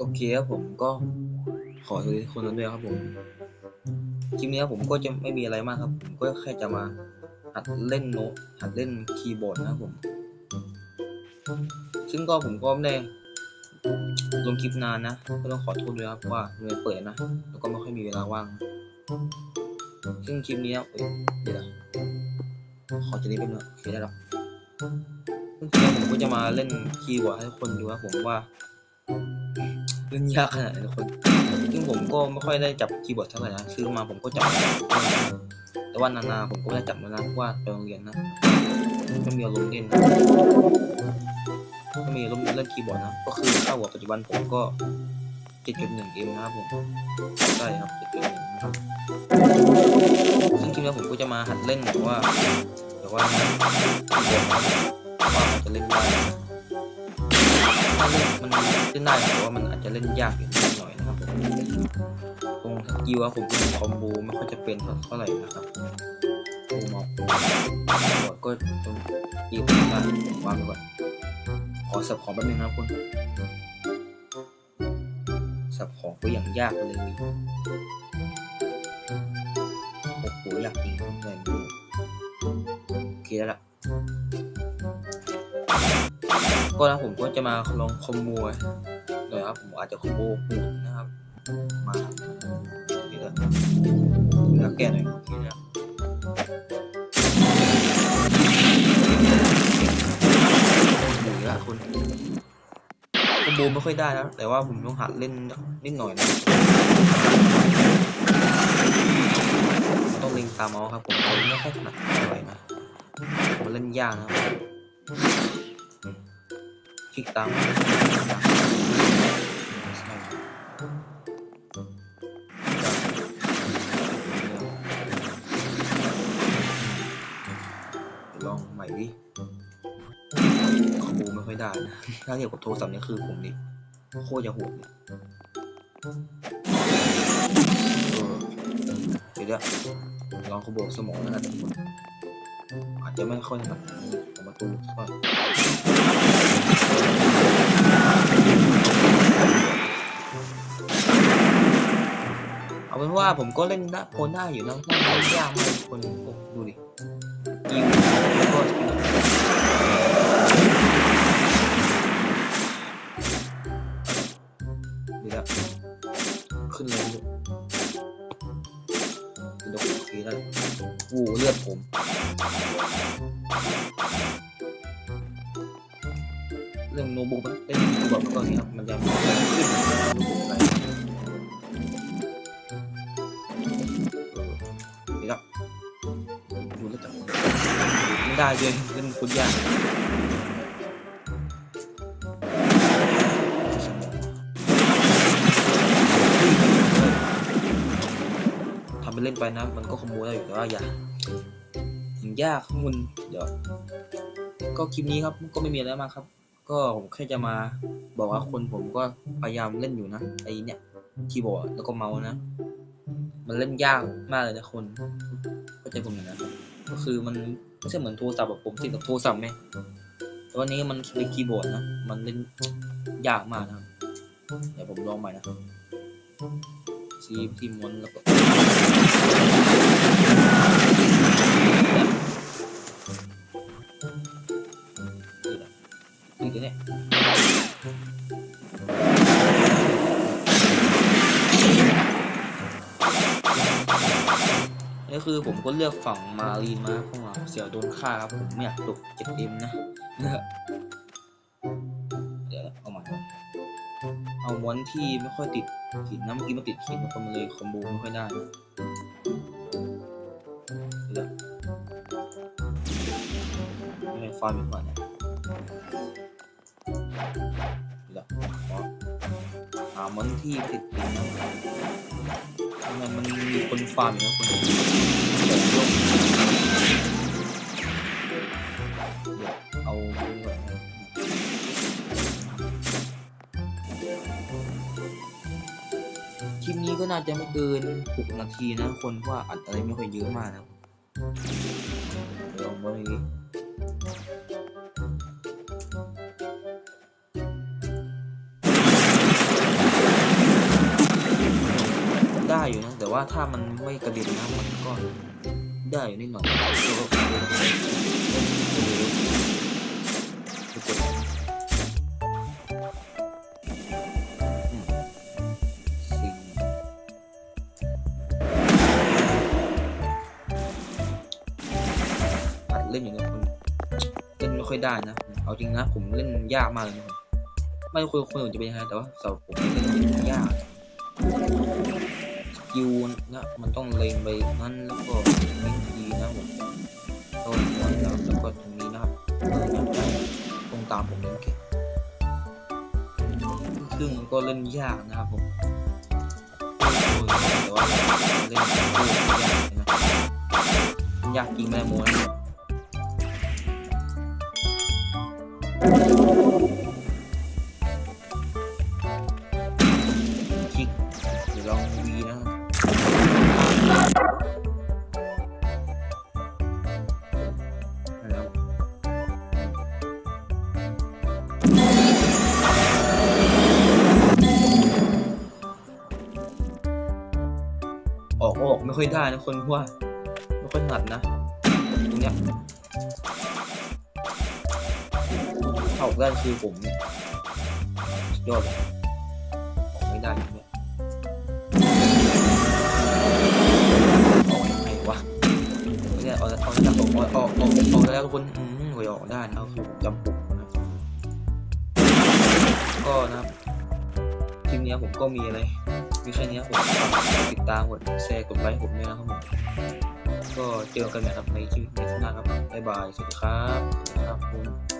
โอเคครับผมก็ขอสวัสดีทุกคนด้วยครับผมคลิปนี้ครับผมก็จะไม่มีอะไรมากครับ ผมก็แค่จะมาหัดเล่นโน้ตหัดเล่นคีย์บอร์ดนะครับผม ซึ่งก็ผมก็ไม่ได้ลงคลิปนานนะก็ต้องขอโทษด้วยครับว่าเงินเปิดนะแล้วก็ไม่ค่อยมีเวลาว่าง ซึ่งคลิปนี้เอ้ยเดี๋ยวขอจะนี้เป็นงโอเคได้แล้วซึ่งคลิปนี้ผมก็จะมาเล่นคีย์บอร์ดให้คนดูครับผมว่า เล่นยากขนาดไหนทุกคนซึ่งผมก็ไม่ค่อยได้จับคีย์บอร์ดเท่าไหร่นะซื้อมาผมก็จับ แต่ว่านานๆผมก็ไม่ได้จับมานะเพราะว่าไปโรงเรียนนะไม่มีอารมณ์เล่นนะไม่มีอารมณ์เล่นคีย์บอร์ดนะ ก็คือค่าหัวปัจจุบันผมก็7.1เอ็มนะครับผมใช่ครับ7.1นะครับซึ่งคลิปนี้ผมก็จะมาหัดเล่นแบบว่าแบบว่าคีย์บอร์ดนะว่ามันจะเล่นได้นะถ้าเล่น มันเล่นได้แต่ว่ามันอาจจะเล่นยากอยู่นิดหน่อยนะครับผมตรงสกิลว่าผมเป็นคอมโบไม่ค่อยจะเป็นเท่าไหร่นะครับโอ้มองบอดก็ต้องยีบได้ผมวางไว้ก่อนขอสับของแป๊บนึงนะคุณสับของก็อย่างยากเลยโอ้โหอยากจริงเลยโอเคแล้วล่ะ ก็นะผมก็จะมาลองคอมโบเลยครับผมอาจจะคอมโบหูดนะครับ มาเดี๋ยวเดี๋ยวแก้หน่อยโอเคนะหูละคุณคอมโบไม่ค่อยได้นะแต่ว่าผมต้องหัดเล่นนิดหน่อยนะต้องเล็งตามเมาส์ครับผมเล่นไม่ค่อยถนัดเท่าไหร่นะมันเล่นยากนะครับ คลิกตามลองใหม่ดิคอมโบไม่ค่อยได้นะถ้าเทียบกับโทรศัพท์นี่คือผมนี่โคตรจะหดเลยเออเดี๋ยวเดี๋ยวลองคอมโบสมองนะครับทุกคน อาจจะไม่ค่อยถนัดผมมาทุบก่อนเอาเป็นว่าผมก็เล่นได้โคนได้อยู่นะไม่ได้ยากมากคนดูดิ ทีแล้ววูเลือดผมเรื่องโนบุกมันเป็นแบบตอนนี้ครับมันจะขึ้นอะไรเดี๋ยวดูแล้วจับไม่ได้เลยเป็นคุณยาก ไปนไปนะ มันก็ขโมยได้อยู่แต่ว่าอย่าถึงยากข้างบนเดี๋ยว ก็คลิปนี้ครับก็ไม่มีอะไรมากครับ ก็ผมแค่จะมาบอกว่าคนผมก็พยายามเล่นอยู่นะไอ้เนี่ยคีย์บอร์ดแล้วก็เมาส์นะ มันเล่นยากมากเลยนะคนเข้าใจผมอยู่นะครับก็คือมันไม่ใช่เหมือนโทรศัพท์แบบผมติดกับโทรศัพท์ไหมแต่วันนี้มันเป็นคีย์บอร์ดนะ มันเล่นยากมากนะครับ เดี๋ยวผมลองใหม่นะ ที่ม้วนแล้วก็นี่ตัวเนี้ยนี่คือผมก็เลือกฝั่งมารีนมาเพราะว่าเสียวโดนฆ่าครับผมไม่อยากตกเจ็บเอ็มนะ เอาม้วนที่ไม่ค่อยติดหินนะเมื่อกี้มันติดหินคนมันเลยคอมโบไม่ค่อยได้นะเดี๋ยวไม่ฟาร์มอีกกว่าเนี่ยเดี๋ยวขอหาม้วนที่ติดหินนะทำไมมันมีคนฟาร์มอยู่นะคนเดียว ก็น่าจะไม่เกิน 6 นาทีนะคนเพราะอัดอะไรไม่ค่อยเยอะมากนะลองไปได้อยู่นะ แต่ว่าถ้ามันไม่กระเด็นนะมันก็ได้อยู่นิดหน่อย อยได้นะ เอาจริงนะ ผมเล่นยากมากเลยนะผมไม่รู้คนอื่นจะเป็นยังไงแต่ว่าสำหรับผมเล่นยากสกิลนะมันต้องเล็งไปนั้นแล้วก็เล็งทีนะผมต้นหัวแล้วแล้วก็ตรงนี้นะครับเออจำได้ตรงตามผมเล่นเก่งซึ่งมันก็เล่นยากนะครับผมแต่ว่าเล่นยากนะยากจริงแม่โมนะ ค่อยได้นะคนว่าไม่ค่อยถนัดนะตรงเนี้ยถ้าออกได้คือผมเนี่ยยอดออกไม่ได้เนี้ยออกยังไงวะเนี่ยออาจากออกออกออกออกออกแล้วทุกคนอืมหวยออกได้นะคือผมจำปุ่มนะก็นะครับคลิปเนี้ยผมก็มีอะไร มีแค่เนี้ยผมติดตามกดแชร์กดไลค์ผมด้วยนะครับผมก็เจอกันใหม่ครับในคลิปหน้าครับบ๊ายบายสวัสดีครับครับผม